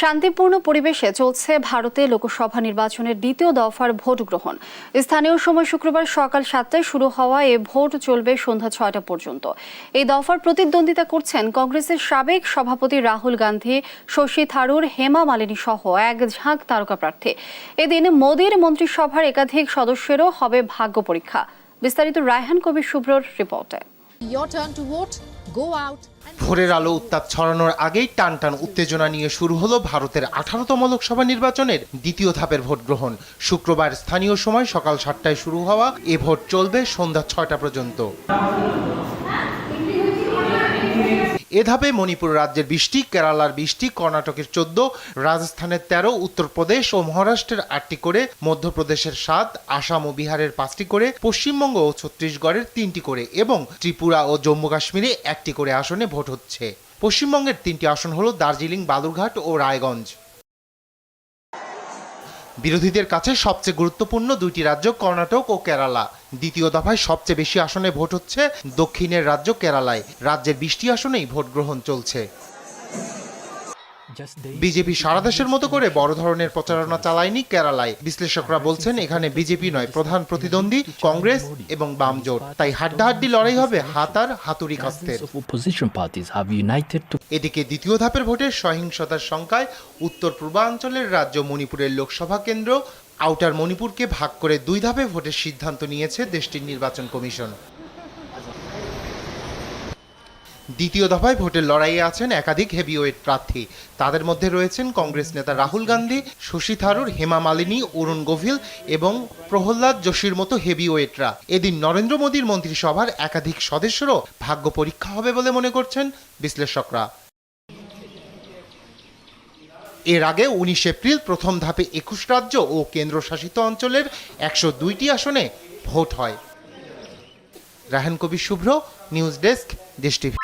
শান্তিপূর্ণ পরিবেশে চলছে ভারতে লোকসভা নির্বাচনের দ্বিতীয় দফার ভোট গ্রহণ। স্থানীয় সময় শুক্রবার সকাল সাতটায় শুরু হওয়া এ ভোট চলবে সন্ধ্যা ছয়টা পর্যন্ত। এই দফার প্রতিদ্বন্দ্বিতা করছেন কংগ্রেসের সাবেক সভাপতি রাহুল গান্ধী, শশী থারুর, হেমা মালিনী সহ এক ঝাঁক তারকা প্রার্থী। এদিন মোদীর মন্ত্রিসভার একাধিক সদস্যেরও হবে ভাগ্য পরীক্ষা। বিস্তারিত রায়হান কবির শুভ্রর রিপোর্টে। ভোরের আলো উত্তাপ ছড়ানোর আগেই টান টান উত্তেজনা নিয়ে শুরু হলো ভারতের আঠারোতম লোকসভা নির্বাচনের দ্বিতীয় ধাপের ভোট গ্রহণ। শুক্রবার স্থানীয় সময় সকাল সাতটায় শুরু হওয়া এ ভোট চলবে সন্ধ্যা ছয়টা পর্যন্ত। এ ধাপে মণিপুর রাজ্যের বৃষ্টি, কেরালার বৃষ্টি, কর্ণাটকের চোদ্দ, রাজস্থানের তেরো, উত্তরপ্রদেশ ও মহারাষ্ট্রের আটটি করে, মধ্যপ্রদেশের সাত, আসাম ও বিহারের পাঁচটি করে, পশ্চিমবঙ্গ ও ছত্তিশগড়ের তিনটি করে এবং ত্রিপুরা ও জম্মু কাশ্মীরে একটি করে আসনে ভোট হচ্ছে। পশ্চিমবঙ্গের তিনটি আসন হল দার্জিলিং, বালুরঘাট ও রায়গঞ্জ। বিরোধীদের কাছে সবচেয়ে গুরুত্বপূর্ণ দুইটি রাজ্য কর্ণাটক ও কেরালা। দ্বিতীয় দফায় সবচেয়ে বেশি আসনে ভোট হচ্ছে দক্ষিণের রাজ্য কেরালায়। রাজ্যের বিশটি আসনেই ভোট গ্রহণ চলছে। বিজেপি সারা দেশের মতো করে বড় ধরনের প্রচারণা চালায়নি কেরালায়। বিশ্লেষকরা বলছেন এখানে বিজেপি নয় প্রধান প্রতিদ্বন্দ্বী কংগ্রেস এবং বাম জোট তাই হাড্ডাহাড্ডি লড়াই হবে হাত আর হাতুড়ি কাস্তের। এদিকে দ্বিতীয় ধাপের ভোটের সহিংসতার সংখ্যায় উত্তর পূর্বাঞ্চলের রাজ্য মণিপুরের লোকসভা কেন্দ্র আউটার মণিপুরকে ভাগ করে দুই ধাপে ভোটের সিদ্ধান্ত নিয়েছে দেশটির নির্বাচন কমিশন। দ্বিতীয় দফায় ভোটের লড়াইয়ে আছেন একাধিক হেভিওয়েট প্রার্থী। তাদের মধ্যে রয়েছেন কংগ্রেস নেতা রাহুল গান্ধী, শশী থারুর, হেমা মালিনী, অরুণ গোভিল এবং প্রহ্লাদ যোশীর মতো হেভিওয়েটরা। এদিন নরেন্দ্র মোদীর মন্ত্রিসভার একাধিক সদস্যরও ভাগ্য পরীক্ষা হবে বলে মনে করছেন বিশ্লেষকরা। এর আগে উনিশ এপ্রিল প্রথম ধাপে একুশ রাজ্য ও কেন্দ্রশাসিত অঞ্চলের একশো দুইটি আসনে ভোট হয়। Rahan Kabir Shubhra, news desk, Desh TV.